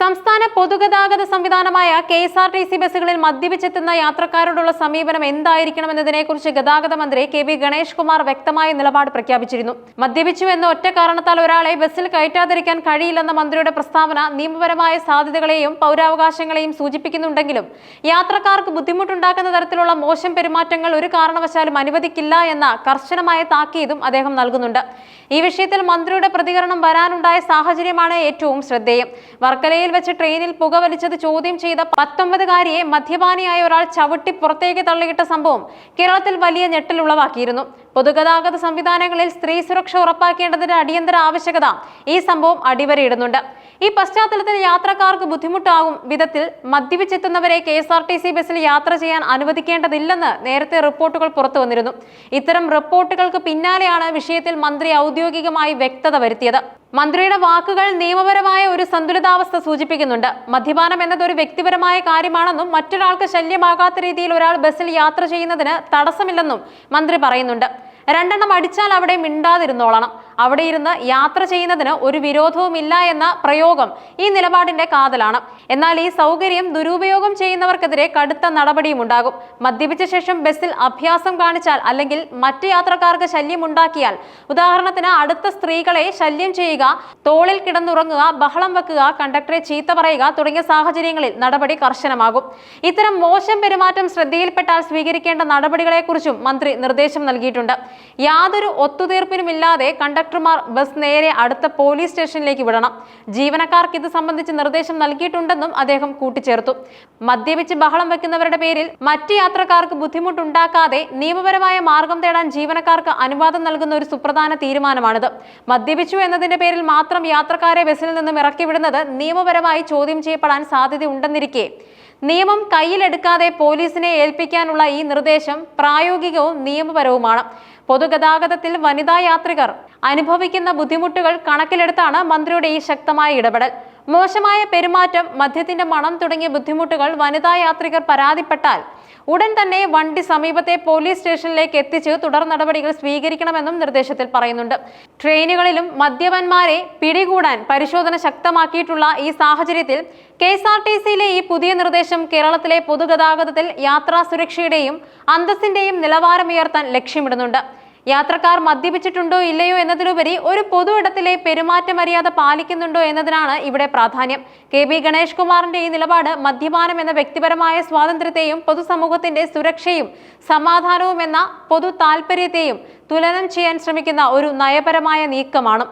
സംസ്ഥാന പൊതുഗതാഗത സംവിധാനമായ K S R T C ബസ്സുകളിൽ മദ്യപിച്ചെത്തുന്ന യാത്രക്കാരോടുള്ള സമീപനം എന്തായിരിക്കണം എന്നതിനെക്കുറിച്ച് ഗതാഗത മന്ത്രി കെ വി ഗണേഷ് കുമാർ വ്യക്തമായ നിലപാട് പ്രഖ്യാപിച്ചിരുന്നു. മദ്യപിച്ചു എന്ന ഒറ്റ കാരണത്താൽ ഒരാളെ ബസ്സിൽ കയറ്റാതിരിക്കാൻ കഴിയില്ലെന്ന മന്ത്രിയുടെ പ്രസ്താവന നിയമപരമായ സാധ്യതകളെയും പൗരാവകാശങ്ങളെയും സൂചിപ്പിക്കുന്നുണ്ടെങ്കിലും യാത്രക്കാർക്ക് ബുദ്ധിമുട്ടുണ്ടാക്കുന്ന തരത്തിലുള്ള മോശം പെരുമാറ്റങ്ങൾ ഒരു കാരണവശാലും അനുവദിക്കില്ല എന്ന കർശനമായ താക്കീതും അദ്ദേഹം നൽകുന്നുണ്ട്. ഈ വിഷയത്തിൽ മന്ത്രിയുടെ പ്രതികരണം വരാനുണ്ടായ സാഹചര്യമാണ് ഏറ്റവും ശ്രദ്ധേയം. വർക്കലയിൽ വെച്ച് ട്രെയിനിൽ പുകവലിച്ചത് ചോദ്യം ചെയ്ത പത്തൊമ്പതുകാരിയെ മദ്യപാനിയായ ഒരാൾ ചവിട്ടി പുറത്തേക്ക് തള്ളിയിട്ട സംഭവം കേരളത്തിൽ വലിയ ഞെട്ടലുളവാക്കിയിരുന്നു പൊതുഗതാഗത സംവിധാനങ്ങളിൽ സ്ത്രീ സുരക്ഷ ഉറപ്പാക്കേണ്ടതിന്റെ അടിയന്തര ആവശ്യകത ഈ സംഭവം അടിവരയിടുന്നുണ്ട്. ഈ പശ്ചാത്തലത്തിൽ യാത്രക്കാർക്ക് ബുദ്ധിമുട്ടാകും വിധത്തിൽ മദ്യപിച്ചെത്തുന്നവരെ K S R T C ബസ്സിൽ യാത്ര ചെയ്യാൻ അനുവദിക്കേണ്ടതില്ലെന്ന് നേരത്തെ റിപ്പോർട്ടുകൾ പുറത്തു വന്നിരുന്നു. ഇത്തരം റിപ്പോർട്ടുകൾക്ക് പിന്നാലെയാണ് വിഷയത്തിൽ മന്ത്രി ഔദ്യോഗികമായി വ്യക്തത വരുത്തിയത്. മന്ത്രിയുടെ വാക്കുകൾ നിയമപരമായ ഒരു സന്തുലിതാവസ്ഥ സൂചിപ്പിക്കുന്നുണ്ട്. മദ്യപാനം എന്നത് ഒരു വ്യക്തിപരമായ കാര്യമാണെന്നും മറ്റൊരാൾക്ക് ശല്യമാകാത്ത രീതിയിൽ ഒരാൾ ബസ്സിൽ യാത്ര ചെയ്യുന്നതിന് തടസ്സമില്ലെന്നും മന്ത്രി പറയുന്നുണ്ട്. രണ്ടെണ്ണം അടിച്ചാൽ അവിടെ മിണ്ടാതിരുന്നോളണം. അവിടെ ഇരുന്ന് യാത്ര ചെയ്യുന്നതിന് ഒരു വിരോധവുമില്ല എന്ന പ്രയോഗം ഈ നിലപാടിന്റെ കാതലാണ്. എന്നാൽ ഈ സൗകര്യം ദുരുപയോഗം ചെയ്യുന്നവർക്കെതിരെ കടുത്ത നടപടിയും ഉണ്ടാകും മദ്യപിച്ച ശേഷം ബസ്സിൽ അഭ്യാസം കാണിച്ചാൽ അല്ലെങ്കിൽ മറ്റ് യാത്രക്കാർക്ക് ശല്യമുണ്ടാക്കിയാൽ ഉദാഹരണത്തിന് അടുത്ത സ്ത്രീകളെ ശല്യം ചെയ്യുക തോളിൽ കിടന്നുറങ്ങുക ബഹളം വെക്കുക കണ്ടക്ടറെ ചീത്ത പറയുക തുടങ്ങിയ സാഹചര്യങ്ങളിൽ നടപടി കർശനമാകും. ഇത്തരം മോശം പെരുമാറ്റം ശ്രദ്ധയിൽപ്പെട്ടാൽ സ്വീകരിക്കേണ്ട നടപടികളെക്കുറിച്ചും മന്ത്രി നിർദ്ദേശം നൽകിയിട്ടുണ്ട്. യാതൊരു ഒത്തുതീർപ്പിനുമില്ലാതെ കണ്ടക്ടർമാർ ബസ് നേരെ അടുത്ത പോലീസ് സ്റ്റേഷനിലേക്ക് വിടണം. ജീവനക്കാർക്ക് ഇത് സംബന്ധിച്ച് നിർദ്ദേശം നൽകിയിട്ടുണ്ടെന്നും അദ്ദേഹം കൂട്ടിച്ചേർത്തു. മദ്യപിച്ച് ബഹളം വെക്കുന്നവരുടെ പേരിൽ മറ്റ് യാത്രക്കാർക്ക് ബുദ്ധിമുട്ടുണ്ടാക്കാതെ നിയമപരമായ മാർഗം തേടാൻ ജീവനക്കാർക്ക് അനുവാദം നൽകുന്ന ഒരു സുപ്രധാന തീരുമാനമാണിത്. മദ്യപിച്ചു എന്നതിന്റെ പേരിൽ മാത്രം യാത്രക്കാരെ ബസ്സിൽ നിന്നും ഇറക്കി വിടുന്നത് നിയമപരമായി ചോദ്യം ചെയ്യപ്പെടാൻ സാധ്യതയുണ്ടെന്നിരിക്കെ നിയമം കയ്യിലെടുക്കാതെ പോലീസിനെ ഏൽപ്പിക്കാനുള്ള ഈ നിർദ്ദേശം പ്രായോഗികവും നിയമപരവുമാണ്. പൊതുഗതാഗതത്തിൽ വനിതാ യാത്രികർ അനുഭവിക്കുന്ന ബുദ്ധിമുട്ടുകൾ കണക്കിലെടുത്താണ് മന്ത്രിയുടെ ഈ ശക്തമായ ഇടപെടൽ. മോശമായ പെരുമാറ്റം മദ്യത്തിന്റെ മണം തുടങ്ങിയ ബുദ്ധിമുട്ടുകൾ വനിതാ യാത്രികർ പരാതിപ്പെട്ടാൽ ഉടൻ തന്നെ വണ്ടി സമീപത്തെ പോലീസ് സ്റ്റേഷനിലേക്ക് എത്തിച്ച് തുടർ നടപടികൾ സ്വീകരിക്കണമെന്നും നിർദ്ദേശത്തിൽ പറയുന്നുണ്ട്. ട്രെയിനുകളിലും മദ്യപന്മാരെ പിടികൂടാൻ പരിശോധന ശക്തമാക്കിയിട്ടുള്ള ഈ സാഹചര്യത്തിൽ കെ എസ് ആർ ടി സിയിലെ ഈ പുതിയ നിർദ്ദേശം കേരളത്തിലെ പൊതുഗതാഗതത്തിൽ യാത്രാ സുരക്ഷയുടെയും അന്തസ്സിന്റെയും നിലവാരമുയർത്താൻ ലക്ഷ്യമിടുന്നുണ്ട്. യാത്രക്കാർ മദ്യപിച്ചിട്ടുണ്ടോ ഇല്ലയോ എന്നതിലുപരി ഒരു പൊതു ഇടത്തിലെ പെരുമാറ്റ മര്യാദ പാലിക്കുന്നുണ്ടോ എന്നതിനാണ് ഇവിടെ പ്രാധാന്യം. കെ ബി ഗണേഷ് കുമാറിന്റെ ഈ നിലപാട് മദ്യപാനം എന്ന വ്യക്തിപരമായ സ്വാതന്ത്ര്യത്തെയും പൊതുസമൂഹത്തിന്റെ സുരക്ഷയും സമാധാനവും എന്ന പൊതു താൽപര്യത്തെയും തുലനം ചെയ്യാൻ ശ്രമിക്കുന്ന ഒരു നയപരമായ നീക്കമാണ്.